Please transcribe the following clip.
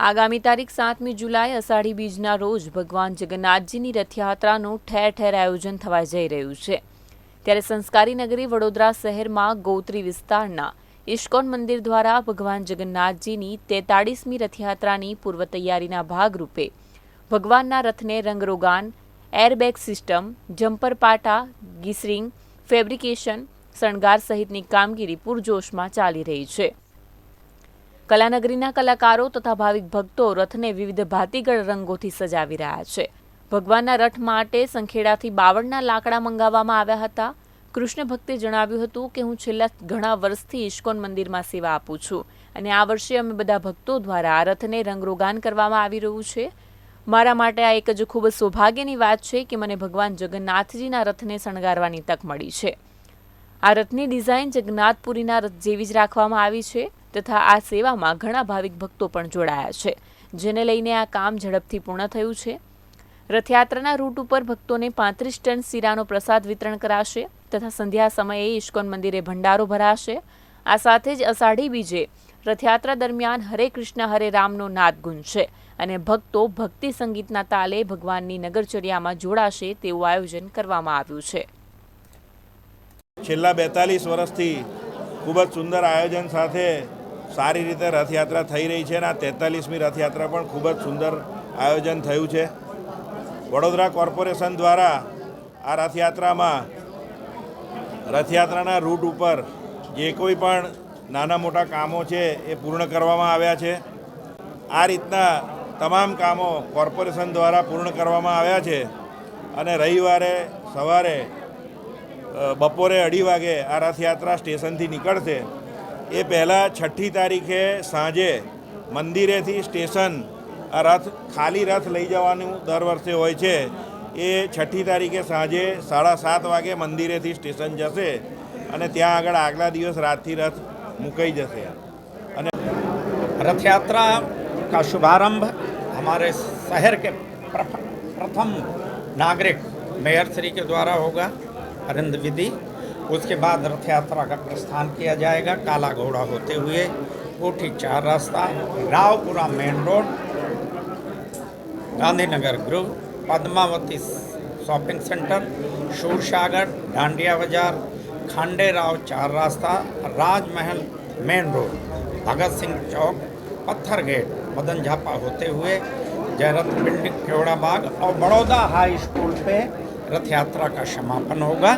આગામી તારીખ સાતમી જુલાઈ અષાઢી બીજના રોજ ભગવાન જગન્નાથજીની રથયાત્રાનું ઠેર ઠેર આયોજન થવા જઈ રહ્યું છે. ત્યારે સંસ્કારી નગરી વડોદરા શહેરમાં ગોત્રી વિસ્તારના ઇસ્કોન મંદિર દ્વારા ભગવાન જગન્નાથજીની તેતાળીસમી રથયાત્રાની પૂર્વ તૈયારીના ભાગરૂપે ભગવાનના રથને રંગરોગાન એરબેગ સિસ્ટમ, જમ્પર પાટા, ગીસરિંગ, ફેબ્રિકેશન, શણગાર સહિતની કામગીરી પૂરજોશમાં ચાલી રહી છે. કલાનગરીના કલાકારો તથા ભાવિક ભક્તો રથને વિવિધ ભાતીગળ રંગોથી સજાવી રહ્યા છે. ભગવાનના રથ માટે સંખેડાથી બાવળના લાકડા મંગાવવામાં આવ્યા હતા. કૃષ્ણ ભક્તે જણાવ્યું હતું કે હું છેલ્લા ઘણા વર્ષથી ઇસ્કોન મંદિરમાં સેવા આપું છું અને આ વર્ષે અમે બધા ભક્તો દ્વારા આ રથને રંગરોગાન કરવામાં આવી રહ્યું છે. મારા માટે આ એક જ ખૂબ સૌભાગ્યની વાત છે કે મને ભગવાન જગન્નાથજીના રથને શણગારવાની તક મળી છે. આ રથની ડિઝાઇન જગન્નાથપુરીના રથ જેવી જ રાખવામાં આવી છે તથા આ સેવામાં ઘણા ભાવિક ભક્તો પણ જોડાયા છે, જેને લઈને આ કામ ઝડપથી પૂર્ણ થયું છે. રથયાત્રાના રૂટ ઉપર ભક્તોને પાંત્રીસ ટન શીરાનો પ્રસાદ વિતરણ કરાશે તથા સંધ્યા સમયે ઇસ્કોન મંદિરે ભંડારો ભરાશે. આ સાથે જ અષાઢી બીજે રથયાત્રા દરમિયાન હરે કૃષ્ણ હરે રામનો નાદ ગુંજશે અને ભક્તો ભક્તિ સંગીતના તાલે ભગવાનની નગરચર્યામાં જોડાશે તેવું આયોજન કરવામાં આવ્યું છે. છેલ્લા બેતાલીસ વર્ષથી ખૂબ જ સુંદર આયોજન સાથે સારી રીતે રથયાત્રા થઈ રહી છે અને આ તેતાલીસમી રથયાત્રા પણ ખૂબ જ સુંદર આયોજન થયું છે. વડોદરા કોર્પોરેશન દ્વારા આ રથયાત્રામાં રથયાત્રાના રૂટ ઉપર જે કોઈ પણ નાના મોટા કામો છે એ પૂર્ણ કરવામાં આવ્યા છે. આ રીતના તમામ કામો કોર્પોરેશન દ્વારા પૂર્ણ કરવામાં આવ્યા છે અને રવિવારે સવારે બપોરે અઢી વાગે આ રથયાત્રા સ્ટેશનથી નીકળશે. એ પહેલાં છઠ્ઠી તારીખે સાંજે મંદિરેથી સ્ટેશન આ રથ, ખાલી રથ લઈ જવાનું દર વર્ષે હોય છે. એ છઠ્ઠી તારીખે સાંજે સાડા સાત વાગે મંદિરેથી સ્ટેશન જશે અને ત્યાં આગળ આગલા દિવસ રાતથી રથ મુકાઈ જશે. અને રથયાત્રા શુભારંભ हमारे शहर के प्रथम नागरिक मेयर श्री के द्वारा होगा अरिंद विधि। उसके बाद रथ यात्रा का प्रस्थान किया जाएगा काला घोड़ा होते हुए, कोठी चार रास्ता, रावपुरा मेन रोड, गांधीनगर गृह पद्मावती शॉपिंग सेंटर, शूरसागर, डांडिया बाज़ार खांडे राव चार रास्ता, राजमहल मेन रोड, भगत सिंह चौक पत्थर गेट मदन झापा होते हुए जयरथ बिल्डिंग केवड़ा बाग और बड़ौदा हाई स्कूल पे रथ यात्रा का समापन होगा